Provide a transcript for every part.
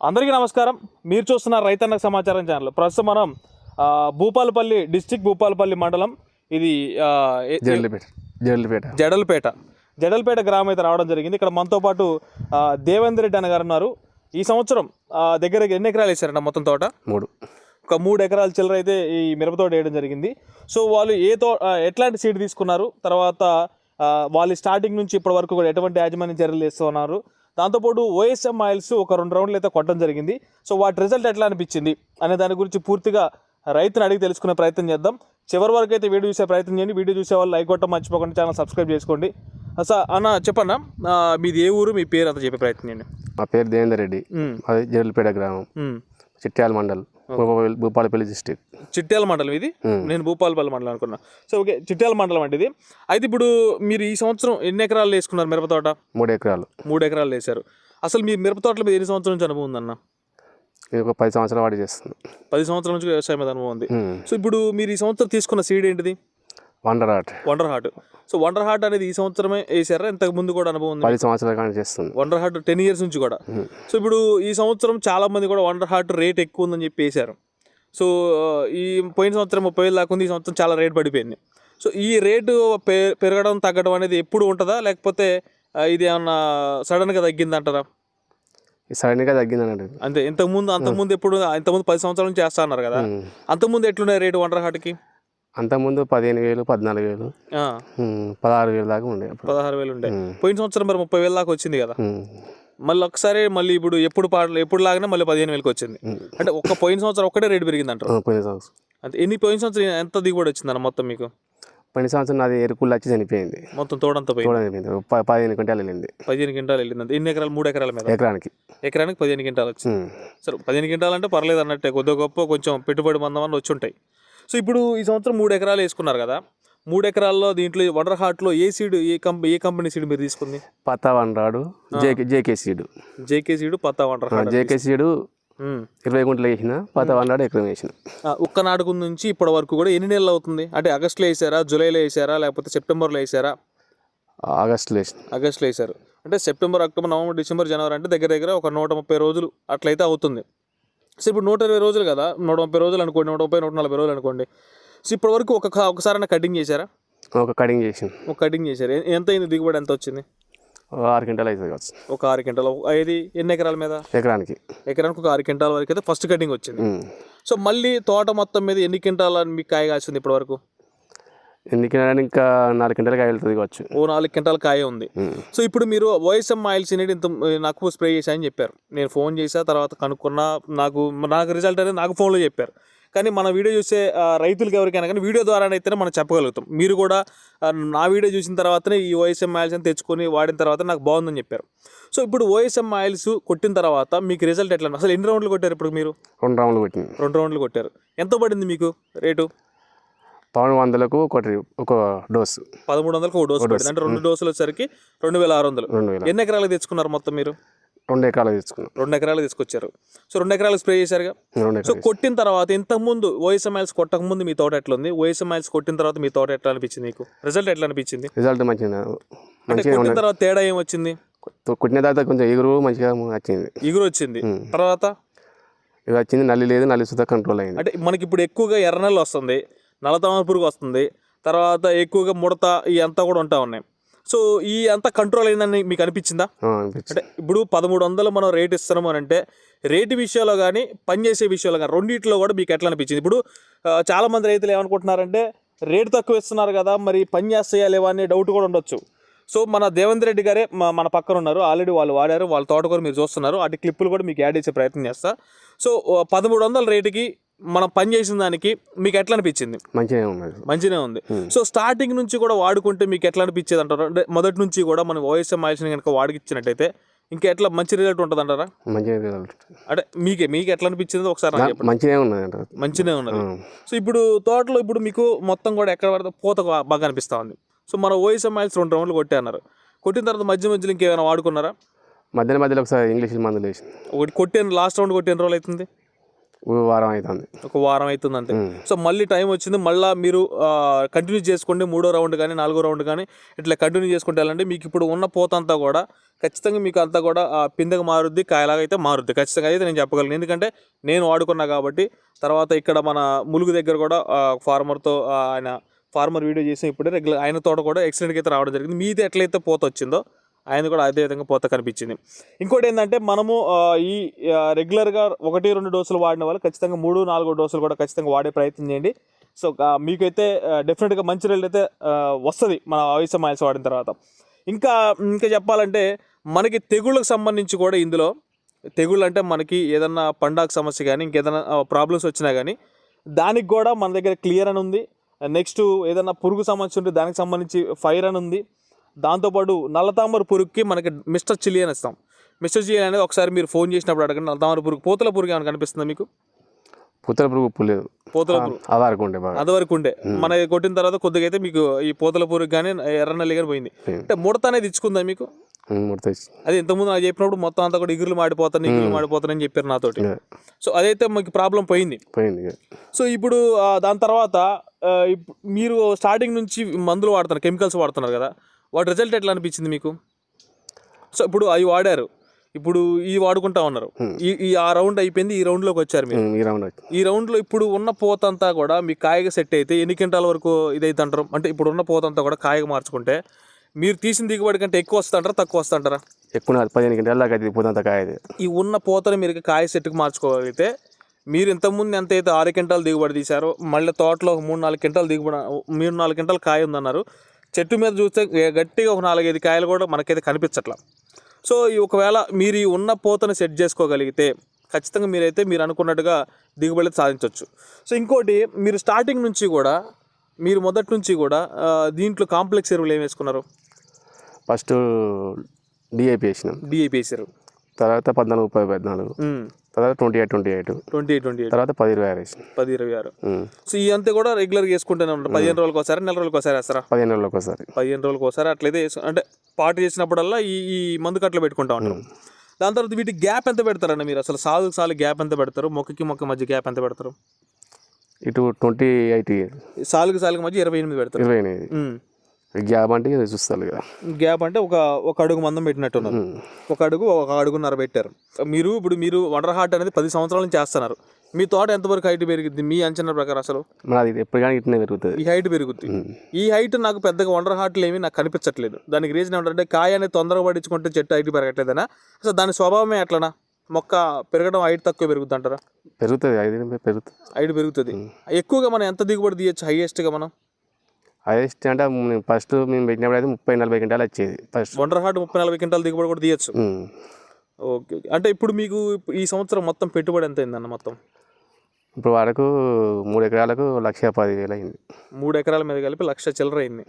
అందరికీ నమస్కారం. మీరు చూస్తున్న రైతన్నకు సమాచారం ఛానల్. ప్రస్తుతం మనం భూపాలపల్లి డిస్టిక్ భూపాలపల్లి మండలం. ఇది ఆ, ఏ- జల్లిపేట జల్లిపేట జడల్పేట. జడల్పేట. గ్రామం అయితే రావడం జరిగింది. ఇక్కడ మనతో పాటు ఆ, దేవేందర్ రెడ్డి అన్న గారు ఉన్నారు. ఈ సంవత్సరం ఆ, దగ్గర ఎన్ని ఎకరాలు వేసారంట మొత్తం తోట? మూడు. ఒక మూడు ఎకరాల చిల్లర అయితే ఈ మిరప తోట వేయడం జరిగింది. సో వాళ్ళు ఏ తో ఆ, ఎట్లాంటి సీడ్ తీసుకున్నారు? తర్వాత ఆ, వాళ్ళు స్టార్టింగ్ నుంచి ఇప్పటి వరకు కూడా ఎటువంటి యాజమాన్య చర్యలు చేస్తున్నారు దాంతోపాటు ఓఎస్ఎం ఆయిల్స్ ఒక రెండు రౌండ్లు అయితే కొట్టడం జరిగింది. సో వాటి రిజల్ట్ ఎట్లా అనిపించింది అనే దాని గురించి పూర్తిగా రైతుని అడిగి తెలుసుకునే ప్రయత్నం చేద్దాం. చివరి వరకు అయితే వీడియో చూసే ప్రయత్నం చేయండి. వీడియో చూసే వాళ్ళు లైక్ కొట్టడం మర్చిపోకండి ఛానల్ సబ్స్క్రైబ్ చేసుకోండి. అసలు అన్న చెప్పన్న మీది ఏ ఊరు మీ పేరు అంతా చెప్పే ప్రయత్నం చేయండి. మా పేరు దేవేందర్ రెడ్డి. అది జల్లిపేట గ్రామం. చిట్యాల మండల్. భూపాలపల్లి డిస్టిక్ చిట్యాల మండలం ఇది. నేను భూపాలపల్లి మండలం అనుకున్నా. సో ఓకే చిట్యాల మండలం అంటే ఇది. అయితే ఇప్పుడు మీరు ఈ సంవత్సరం ఎన్ని ఎకరాలు వేసుకున్నారు మిరప తోట? మూడు ఎకరాలు. మూడు ఎకరాలు వేశారు. అసలు మీ మిరప తోటల మీద ఎన్ని సంవత్సరాల నుంచి అనుభవం ఉందన్న? ఇది ఒక పది సంవత్సరాలు వాడి చేస్తుంది. పది సంవత్సరాల నుంచి వ్యవసాయం మీద అనుభవం ఉంది. సో ఇప్పుడు మీరు ఈ సంవత్సరం తీసుకున్న సీడ్ ఏంటిది? Wonder art wonder heart so wonder heart అనేది ఈ సంవత్సరమే వేసారా ఇంతకు ముందు కూడా అనుభవం ఉంది పది సంవత్సరాల కానీ చేస్తుంది. వండర్ హార్ట్ టెన్ ఇయర్స్ నుంచి కూడా. సో ఇప్పుడు ఈ సంవత్సరం చాలా మంది కూడా వండర్ హార్ట్ రేట్ ఎక్కువ ఉందని చెప్పి వేశారు. సో ఈ పోయిన సంవత్సరం ముప్పై వేలు దాకా ఉంది ఈ సంవత్సరం చాలా రేట్ పడిపోయింది. సో ఈ రేటు పెరగడం తగ్గడం అనేది ఎప్పుడు ఉంటుందా? లేకపోతే ఇది ఏమన్నా సడన్గా తగ్గిందంటారా? సడన్గా తగ్గింది అన్నట్టు అంతే. ఇంతకుముందు అంతకుముందు ఎప్పుడు ఇంతకుముందు పది సంవత్సరాల నుంచి చేస్తా అన్నారు కదా. ఉమ్. అంతకుముందు ఎట్లుండే రేటు వండర్ హార్ట్కి అంతకుముందు పదిహేను వేలు పద్నాలుగు వేలు పదహారు వేలు దాకా ఉండే పదహారు వేలు ఉండే. పోయిన సంవత్సరం మరి ముప్పై వేలు దాకా వచ్చింది కదా. మళ్ళీ ఒకసారి మళ్ళీ ఇప్పుడు ఎప్పుడు పాటలు ఎప్పుడు లాగానే మళ్ళీ పదిహేను వేలకు వచ్చింది. అంటే ఒక్క పోయిన సంవత్సరం ఒక్కటే రేటు పెరిగింది అంటారు పోయిన సంవత్సరం. అంటే ఎన్ని పోయిన సంవత్సరం ఎంత దిగుబడి వచ్చిందన్న మొత్తం మీకు? పోయిన సంవత్సరం నాది ఎరుకుళ్ళు వచ్చి చనిపోయింది. మొత్తం తోడంతా పోయి చనిపోయింది. పదిహేను క్వింటాలు వెళ్ళింది. పదిహేను క్వింటాలు వెళ్ళింది ఎన్ని ఎకరాలు? మూడు ఎకరాల మీద? ఎకరానికి. ఎకరానికి పదిహేను క్వింటాలు వచ్చింది. సరే పదిహేను క్వింటాలు అంటే పర్లేదు అన్నట్టే. కొద్దిగా గొప్ప కొంచెం పెట్టుబడి మందం అని వచ్చి ఉంటాయి. సో ఇప్పుడు ఈ సంవత్సరం మూడు ఎకరాలు వేసుకున్నారు కదా. మూడు ఎకరాల్లో దీంట్లో వండర్ హార్ట్లో ఏ సీడ్ ఏ కంపెనీ ఏ కంపెనీ సీడ్ మీరు తీసుకుంది? పత్తా వండరాడు JK JK seed JK seed పత్తా వండర్ జేకే సీడు. ఇరవై గుంటలు వేసిన పత్తా వండరాడు ఎకరం వేసిన. ఒక్క నాటకం నుంచి ఇప్పటి వరకు కూడా ఎన్ని నెలలు అవుతుంది? అంటే ఆగస్టులో వేసారా జూలైలో వేసారా లేకపోతే సెప్టెంబర్లో వేసారా? ఆగస్టులో వేసిన. ఆగస్టులో వేసారు. అంటే సెప్టెంబర్ అక్టోబర్ నవంబర్ డిసెంబర్ జనవరి అంటే దగ్గర దగ్గర ఒక నూట ముప్పై రోజులు అట్లయితే అవుతుంది. సో ఇప్పుడు నూట ఇరవై రోజులు కదా నూట ముప్పై రోజులు అనుకోండి నూట ముప్పై నూట నలభై రోజులు అనుకోండి. సో ఇప్పటి వరకు ఒక ఒకసారైనా కటింగ్ చేశారా? ఒక కటింగ్ చేసిన ఒక కటింగ్ చేశారు. ఎంత అయింది దిగుబడి ఎంత వచ్చింది ఆరు క్వింటాలు అవుతుంది కావచ్చు. ఒక ఆరు క్వింటాలు. ఇది ఎన్ని ఎకరాల మీద? ఎకరానికి. ఎకరానికి ఒక ఆరు క్వింటాల వరకు అయితే ఫస్ట్ కటింగ్ వచ్చింది. సో మళ్ళీ తోట మొత్తం మీద ఎన్ని క్వింటాల మీకు కాయ కాసింది ఇప్పటి వరకు ఎందుకంటే ఇంకా నాలుగు క్వింటాలు కాయ వెళ్తుంది కావచ్చు. ఓ నాలుగు క్వింటాల కాయ ఉంది. సో ఇప్పుడు మీరు ఓఎస్ఎం ఆయిల్స్ అనేది ఇంత నాకు స్ప్రే చేశాయని చెప్పారు. నేను ఫోన్ చేసా తర్వాత కనుక్కున్నా నాకు నాకు రిజల్ట్ అనేది నాకు ఫోన్లో చెప్పారు. కానీ మన వీడియో చూసే రైతులకి ఎవరికైనా కానీ వీడియో ద్వారానైతేనే మనం చెప్పగలుగుతాం. మీరు కూడా నా వీడియో చూసిన తర్వాతనే ఈ ఓఎస్ఎం ఆయిల్స్ అని తెచ్చుకొని వాడిన తర్వాత నాకు బాగుందని చెప్పారు. సో ఇప్పుడు ఓఎస్ఎం ఆయిల్స్ కొట్టిన తర్వాత మీకు రిజల్ట్ ఎట్లా? అసలు ఎన్ని రౌండ్లు కొట్టారు ఇప్పుడు మీరు? రెండు రౌండ్లు కొట్టింది. రెండు రౌండ్లు కొట్టారు. ఎంత పడింది మీకు రేటు? పవన్ వందలకు ఒకటి ఒక డోసు. పదమూడు వందలకు ఒక డోసు అంటే రెండు డోసులు వచ్చేసరికి రెండు వేల ఆరు వందలు. రెండు వేల. ఎన్ని ఎకరాలు తెచ్చుకున్నారు మొత్తం మీరు? రెండు ఎకరాలు తీసుకున్నాం రెండు ఎకరాలు తీసుకొచ్చారు. సో రెండు ఎకరాలు స్ప్రే చేశారుగా? సో కొట్టిన తర్వాత ఇంతకు ముందు ఓఎస్ఎంఐల్స్ కొట్టక ముందు మీ తోట ఎట్లా ఉంది ఓఎస్ఎంఐల్స్ కొట్టిన తర్వాత మీ తోట ఎట్లా అనిపించింది మీకు? రిజల్ట్ ఎట్లా అనిపించింది? రిజల్ట్ మంచిగా కొట్టిన తర్వాత తేడా ఏం వచ్చింది కొట్టిన తర్వాత కొంచెం ఎగురు మంచిగా వచ్చింది. ఇగురు వచ్చింది. తర్వాత? ఇది వచ్చింది నల్లి లేదు నల్లి సుధా కంట్రోల్ అయింది. అంటే మనకి ఇప్పుడు ఎక్కువగా ఎర్రనెల్లు వస్తుంది. నల్లతామ పురుగు వస్తుంది. తర్వాత ఎక్కువగా ముడత ఈ అంతా కూడా ఉంటా ఉన్నాయి. సో ఈ అంతా కంట్రోల్ అయిందని మీకు అనిపించిందా? అంటే ఇప్పుడు పదమూడు వందలు మనం రేట్ ఇస్తున్నాము అని అంటే రేటు విషయంలో కానీ పనిచేసే విషయంలో కానీ రెండిట్లో కూడా మీకు ఎట్లా అనిపించింది? ఇప్పుడు ఆ, చాలా మంది రైతులు ఏమనుకుంటున్నారంటే రేటు తక్కువ ఇస్తున్నారు కదా మరి పని చేస్తాయా లేవా అనే డౌట్ కూడా ఉండొచ్చు. సో మన దేవేంద్ర రెడ్డి గారే మన పక్కన ఉన్నారు. ఆల్రెడీ వాళ్ళు వాడారు వాళ్ళ తోట కూడా మీరు చూస్తున్నారు. అటు క్లిప్పులు కూడా మీకు యాడ్ చేసే ప్రయత్నం చేస్తా. సో పదమూడు వందల రేటుకి మనం పని చేసిన దానికి మీకు ఎట్లా అనిపించింది? మంచిగా ఉన్నది. మంచిగానే ఉంది. సో స్టార్టింగ్ నుంచి కూడా వాడుకుంటే మీకు ఎట్లా అనిపించేది అంటారు? అంటే మొదటి నుంచి కూడా మనం ఓఎస్ఎం ఆయిల్స్ని కనుక వాడికిచ్చినట్టయితే ఇంకా ఎట్లా మంచి రిజల్ట్ ఉంటుంది అంటారా? మంచిగా రిజల్ట్ అంటే మీకే మీకు ఎట్లా అనిపించిందో ఒకసారి నాకు చెప్పండి. మంచిగా ఉన్నది సో ఇప్పుడు తోటలో ఇప్పుడు మీకు మొత్తం కూడా ఎక్కడ పడితే పూత బాగా అనిపిస్తూ ఉంది. సో మన ఓఎస్ఎం ఆయిల్స్ రెండు రౌండ్లు కొట్టే అన్నారు. కొట్టిన తర్వాత మధ్య మధ్యలో ఇంకేమైనా వాడుకున్నారా? మధ్యలో మధ్యలో ఒకసారి ఇంగ్లీష్ మందులు వేసింది ఒకటి కొట్టిన లాస్ట్ రౌండ్ కొట్టిన రోజులు అవుతుంది? వారం అవుతుంది ఒక వారం అవుతుంది అంతే. సో మళ్ళీ టైం వచ్చింది మళ్ళీ మీరు కంటిన్యూ చేసుకోండి మూడో రౌండ్ కానీ నాలుగో రౌండ్ కానీ ఇట్లా కంటిన్యూ చేసుకుంటే వెళ్ళండి మీకు ఇప్పుడు ఉన్న పోత అంతా కూడా ఖచ్చితంగా మీకు అంతా కూడా ఆ, పిందెగా మారుద్ది కాయలాగా అయితే మారుద్ది. ఖచ్చితంగా అయితే నేను చెప్పగలను. ఎందుకంటే నేను వాడుకున్నా కాబట్టి తర్వాత ఇక్కడ మన ములుగు దగ్గర కూడా ఫార్మర్తో ఆయన ఫార్మర్ వీడియో చేసి ఇప్పుడే రెగ్యులర్ ఆయన తోట కూడా ఎక్సిడెంట్కి అయితే రావడం జరిగింది. మీది ఎట్లయితే పోత వచ్చిందో ఆయన కూడా అదే విధంగా పోత కనిపించింది. ఇంకోటి ఏంటంటే మనము ఈ రెగ్యులర్గా ఒకటి రెండు డోసులు వాడిన వాళ్ళు ఖచ్చితంగా మూడు నాలుగు డోసులు కూడా ఖచ్చితంగా వాడే ప్రయత్నం చేయండి. సో మీకైతే డెఫినెట్గా మంచి రిజల్ట్ అయితే వస్తుంది మన ఆయుష మైల్స్ వాడిన తర్వాత. ఇంకా ఇంకా చెప్పాలంటే మనకి తెగుళ్ళకు సంబంధించి కూడా ఇందులో తెగుళ్ళు అంటే మనకి ఏదన్నా పండాకు సమస్య కానీ ఇంకేదైనా ప్రాబ్లమ్స్ వచ్చినా కానీ దానికి కూడా మన దగ్గర క్లియర్ అని ఉంది. నెక్స్ట్ ఏదైనా పురుగు సమస్య ఉంటే దానికి సంబంధించి ఫైర్ అని ఉంది. దాంతోపాటు నల్లతామర పురుగుకి మనకి మిస్టర్ చిల్లీ అని ఇస్తాం. మిస్టర్ చిల్లీ అనేది ఒకసారి మీరు ఫోన్ చేసినప్పుడు అడగండి నల్లతామర పురుగు పూతల పురుగు ఏమైనా కనిపిస్తుందా మీకు? పుత్తల పురుగు ఉప్పు లేదు. పూతల పురుగు. అది వరకు ఉండే ఉండే. మన కొట్టిన తర్వాత కొద్దిగా అయితే మీకు ఈ పూతల పురుగు కానీ ఎర్ర నల్లి కానీ పోయింది. అంటే ముడత అనేది ఇచ్చుకుందా మీకు? ముడత అది ఇంతకుముందు నాకు చెప్పినప్పుడు మొత్తం అంతా కూడా ఇగురులు మాడిపోతాను ఇగురులు మాడిపోతానని చెప్పారు నాతోటి. సో అదైతే మీకు ప్రాబ్లం పోయింది. పోయింది. సో ఇప్పుడు దాని తర్వాత మీరు స్టార్టింగ్ నుంచి మందులు వాడుతున్నారు కెమికల్స్ వాడుతున్నారు కదా. వాటి రిజల్ట్ ఎట్లా అనిపించింది మీకు? సో ఇప్పుడు అవి వాడారు. ఇప్పుడు ఈ వాడుకుంటా ఉన్నారు. ఈ ఈ ఆ రౌండ్ అయిపోయింది ఈ రౌండ్లోకి వచ్చారు మీరు. ఈ రౌండ్ ఈ రౌండ్లో ఇప్పుడు ఉన్న పోత అంతా కూడా మీ కాయగా సెట్ అయితే ఎన్ని క్వింటాల వరకు ఇదైతే అంటారు అంటే ఇప్పుడు ఉన్న పోత అంతా కూడా కాయగా మార్చుకుంటే మీరు తీసిన దిగుబడి కంటే ఎక్కువ వస్తుంటారా తక్కువ వస్తుంటారా ఎక్కువ పదిహేను గంటల దాకా అది పోతంత కాయది ఈ ఉన్న పోతను మీరు కాయ సెట్కి మార్చుకోగలిగితే మీరు ఇంతకుముందు ఎంత అయితే ఆరు క్వింటాలు దిగుబడి తీశారో మళ్ళీ తోటలో మూడు నాలుగు క్వింటాలు దిగుబడి మూడు నాలుగు క్వింటాలు కాయ ఉందన్నారు చెట్టు మీద చూస్తే గట్టిగా ఒక నాలుగైదు కాయలు కూడా మనకైతే కనిపించట్లా. సో ఈ ఒకవేళ మీరు ఈ ఉన్న పోతను సెట్ చేసుకోగలిగితే ఖచ్చితంగా మీరైతే మీరు అనుకున్నట్టుగా దిగుబడి సాధించవచ్చు సో ఇంకోటి మీరు స్టార్టింగ్ నుంచి కూడా మీరు మొదటి నుంచి కూడా దీంట్లో కాంప్లెక్స్ ఎరువులు ఏం వేసుకున్నారు? ఫస్ట్ డిఐపి వేసినాం. డిఏపి వేసారు. తర్వాత పద్నాలుగు ముప్పై పద్నాలుగు. తర్వాత twenty eight twenty eight. Twenty eight twenty eight. తర్వాత పది ఇరవై ఆరు పది ఇరవై ఆరు. సో అంతా కూడా రెగ్యులర్గా వేసుకుంటూనే ఉంటారు పదిహేను రోజులకు ఒకసారి నెల రోజులకు ఒకసారి వేస్తారా? పదిహేను రోజులకు ఒకసారి పదిహేను రోజులకు ఒకసారి అట్లయితే అంటే పాటు చేసినప్పుడల్లా ఈ ఈ మందు కట్టలు పెట్టుకుంటా ఉంటారు దాని తర్వాత వీటి గ్యాప్ ఎంత పెడతారండి మీరు? అసలు సాలుకు సాలు గ్యాప్ ఎంత పెడతారు? మొక్కకి మొక్క మధ్య గ్యాప్ ఎంత పెడతారు? ఇటు ట్వంటీ ఎయిట్ సాలుకు సాలుకు మధ్య ఇరవై ఎనిమిది పెడతారు. ఇరవై ఎనిమిది. గ్యాప్ అంటే చూస్తారు కదా. గ్యాప్ అంటే ఒక ఒక అడుగు మందం పెట్టినట్టున్నారు. ఒక అడుగు ఒక అడుగున్నర పెట్టారు. మీరు ఇప్పుడు మీరు వండర్ హార్ట్ అనేది పది సంవత్సరాల నుంచి చేస్తున్నారు. మీ తోట ఎంతవరకు హైట్ పెరిగింది మీ అంచనా ప్రకారం అసలు? అది ఎప్పుడు కానీ ఇట్నే పెరుగుతుంది. ఈ హైట్ పెరుగుతుంది ఈ హైట్ నాకు పెద్దగా వండర్ హార్ట్లు ఏమీ నాకు కనిపించట్లేదు. దానికి రీజన్ ఏమంటారంటే కాయ అనేది తొందరగా పడించుకుంటే చెట్టు హైట్ పెరగట్లేదనా? అసలు దాని స్వభావమే అట్లనా మొక్క పెరగడం హైట్ తక్కువ పెరుగుతుంది అంటారా? పెరుగుతుంది నిమిషాలు పెరుగుతుంది. హైట్ పెరుగుతుంది. ఎక్కువగా మనం ఎంత దిగుబడి తీయచ్చు? హైయెస్ట్గా మనం? హైయెస్ట్ అంటే ఫస్ట్ మేము పెట్టినప్పుడు అయితే ముప్పై నలభై గంటలు వచ్చేది ఫస్ట్ వండర్ హార్ట్ ముప్పై నలభై క్వింటాల దిగుబడి కూడా తీయచ్చు. ఓకే. అంటే ఇప్పుడు మీకు ఈ సంవత్సరం మొత్తం పెట్టుబడి ఎంత అయిందన్న మొత్తం ఇప్పుడు వరకు మూడు ఎకరాలకు లక్ష పది వేలు అయింది మూడు ఎకరాల మీద కలిపి లక్ష చిల్లర అయింది.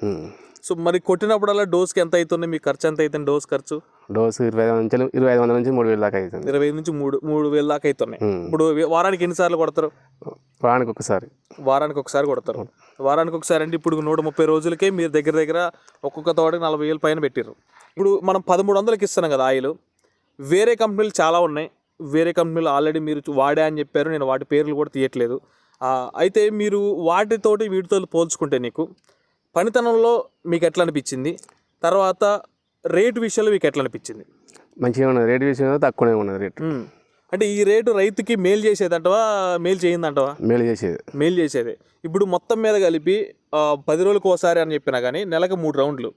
సో మరి కొట్టినప్పుడల్లా డోస్కి ఎంత అవుతుంది మీ ఖర్చు ఎంత అవుతుంది డోస్ ఖర్చు? డోసు ఇరవై ఐదు నుంచి ఇరవై ఐదు వందల నుంచి మూడు వేలు దాకా అవుతుంది ఇరవై ఐదు నుంచి మూడు మూడు వేల దాకా అవుతున్నాయి. ఇప్పుడు వారానికి ఎన్నిసార్లు కొడతారు? వారానికి ఒకసారి. వారానికి ఒకసారి కొడతారు. వారానికి ఒకసారి అంటే ఇప్పుడు నూట ముప్పై రోజులకే మీరు దగ్గర దగ్గర ఒక్కొక్క తోటకి నలభై వేలు పైన పెట్టారు ఇప్పుడు మనం పదమూడు వందలకి ఇస్తున్నాం కదా ఆయిల్. వేరే కంపెనీలు చాలా ఉన్నాయి. వేరే కంపెనీలు ఆల్రెడీ మీరు వాడా అని చెప్పారు. నేను వాటి పేర్లు కూడా తీయట్లేదు. అయితే మీరు వాటితోటి వీటితో పోల్చుకుంటే నీకు పనితనంలో మీకు ఎట్లా అనిపించింది తర్వాత రేటు విషయంలో మీకు ఎట్లా అనిపించింది మంచిగా ఉన్నది. రేటు విషయంలో తక్కువనే ఉన్నది రేటు. అంటే ఈ రేటు రైతుకి మేలు చేసేదంటవా మేలు చేయిందంటవా? మేలు చేసేది. మెయిల్ చేసేది. ఇప్పుడు మొత్తం మీద కలిపి పది రోజులకు ఒకసారి అని చెప్పినా కానీ నెలకు మూడు రౌండ్లు.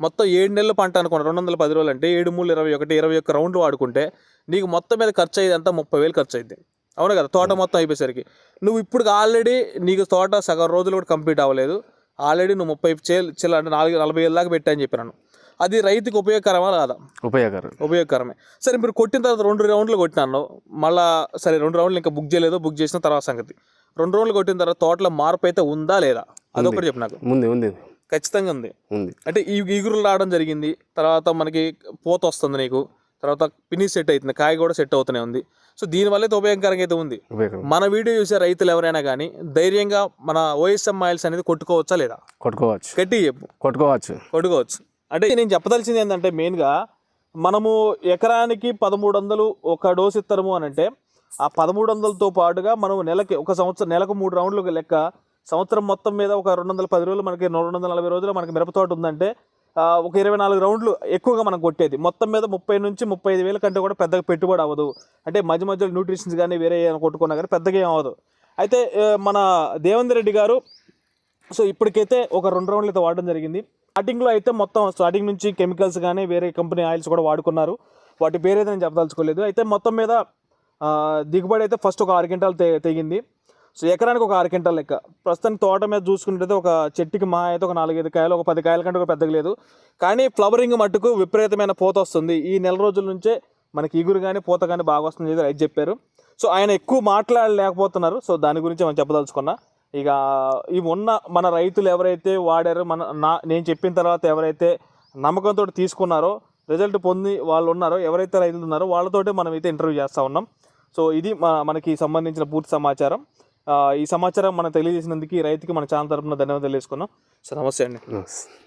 మొత్తం ఏడు నెలల పంట అనుకోండి రెండు వందల పది రోజులు అంటే ఏడు మూడు ఇరవై ఒకటి ఇరవై ఒక్క రౌండ్లు వాడుకుంటే నీకు మొత్తం మీద ఖర్చు అయ్యేది అంతా ముప్పై వేలు ఖర్చు అయింది అవును కదా? తోట మొత్తం అయిపోయేసరికి. నువ్వు ఇప్పుడు ఆల్రెడీ నీకు తోట సగం రోజులు కూడా కంప్లీట్ అవ్వలేదు. ఆల్రెడీ నువ్వు ముప్పై చేలు చిల్ల అంటే నాలుగు నలభై వేల దాకా పెట్టా అని చెప్పినాను అది రైతుకి ఉపయోగకరమా కాదా? ఉపయోగకరం. ఉపయోగకరమే. సరే మీరు కొట్టిన తర్వాత రెండు రౌండ్లు కొట్టినాను. మళ్ళా సరే రెండు రౌండ్లు ఇంకా బుక్ చేయలేదు బుక్ చేసిన తర్వాత సంగతి. రెండు రౌండ్లు కొట్టిన తర్వాత తోటలో మార్పు అయితే ఉందా లేదా? అదొకటి చెప్పు నాకు. ఉంది ఉంది. ఖచ్చితంగా ఉంది. ఉంది. అంటే ఈ ఈగురులు రావడం జరిగింది. తర్వాత మనకి పూత వస్తుంది నీకు. తర్వాత పిని సెట్ అవుతుంది కాయ కూడా సెట్ అవుతూనే ఉంది. సో దీనివల్ల అయితే ఉపయోగకరంగా అయితే ఉంది. మన వీడియో చూసే రైతులు ఎవరైనా కానీ ధైర్యంగా మన ఓఎస్ఎం ఆయిల్స్ అనేది కొట్టుకోవచ్చా లేదా? కొట్టుకోవచ్చు. గట్టి చెప్పు. కొట్టుకోవచ్చు. కొట్టుకోవచ్చు. అంటే నేను చెప్పదలిచింది ఏంటంటే మెయిన్గా మనము ఎకరానికి పదమూడు వందలు ఒక డోస్ ఇస్తాము అని అంటే ఆ పదమూడు వందలతో పాటుగా మనం నెలకి ఒక సంవత్సరం నెలకు మూడు రౌండ్లు లెక్క సంవత్సరం మొత్తం మీద ఒక రెండు వందల పది రోజులు మనకి రెండు వందల నలభై రోజులు మనకి మిరపతోట ఉందంటే ఒక ఇరవై నాలుగు రౌండ్లు ఎక్కువగా మనం కొట్టేది. మొత్తం మీద ముప్పై నుంచి ముప్పై ఐదు వేల కంటే కూడా పెద్దగా పెట్టుబడి అవ్వదు. అంటే మధ్య మధ్యలో న్యూట్రిషన్స్ కానీ వేరే ఏమైనా కొట్టుకున్నా కానీ పెద్దగా ఏం అవ్వదు. అయితే మన దేవేందర్ రెడ్డి గారు సో ఇప్పటికైతే ఒక రెండు రౌండ్లు అయితే వాడడం జరిగింది. స్టార్టింగ్లో అయితే మొత్తం స్టార్టింగ్ నుంచి కెమికల్స్ కానీ వేరే కంపెనీ ఆయిల్స్ కూడా వాడుకున్నారు. వాటి పేరు నేను చెప్పదలుచుకోలేదు. అయితే మొత్తం మీద దిగుబడి అయితే ఫస్ట్ ఒక ఆరు గంటలు తెగింది. సో ఎకరానికి ఒక ఆరు క్వింటాల్ లెక్క. ప్రస్తుతానికి తోట మీద చూసుకున్నట్టయితే ఒక చెట్టుకి మా అయితే ఒక నాలుగైదు కాయలు ఒక పది కాయల కంటే ఒక పెద్దగా లేదు. కానీ ఫ్లవరింగ్ మట్టుకు విపరీతమైన పూత వస్తుంది. ఈ నెల రోజుల నుంచే మనకి ఇగురు కానీ పూత కానీ బాగా వస్తుంది అని రైతు చెప్పారు. సో ఆయన ఎక్కువ మాట్లాడలేకపోతున్నారు. సో దాని గురించి మనం చెప్పదలుచుకున్నా. ఇక ఇవి ఉన్న మన రైతులు ఎవరైతే వాడారో మన నా నేను చెప్పిన తర్వాత ఎవరైతే నమ్మకంతో తీసుకున్నారో రిజల్ట్ పొంది వాళ్ళు ఉన్నారో ఎవరైతే రైతులు ఉన్నారో వాళ్ళతోటే మనం అయితే ఇంటర్వ్యూ చేస్తూ ఉన్నాం. సో ఇది మనకి సంబంధించిన పూర్తి సమాచారం. ఈ సమాచారం మనం తెలియజేసినందుకు ఈ రైతుకి మన ఛానల్ తరపున ధన్యవాదాలు తెలుసుకున్నాం. సో నమస్తే అండి. నమస్తే.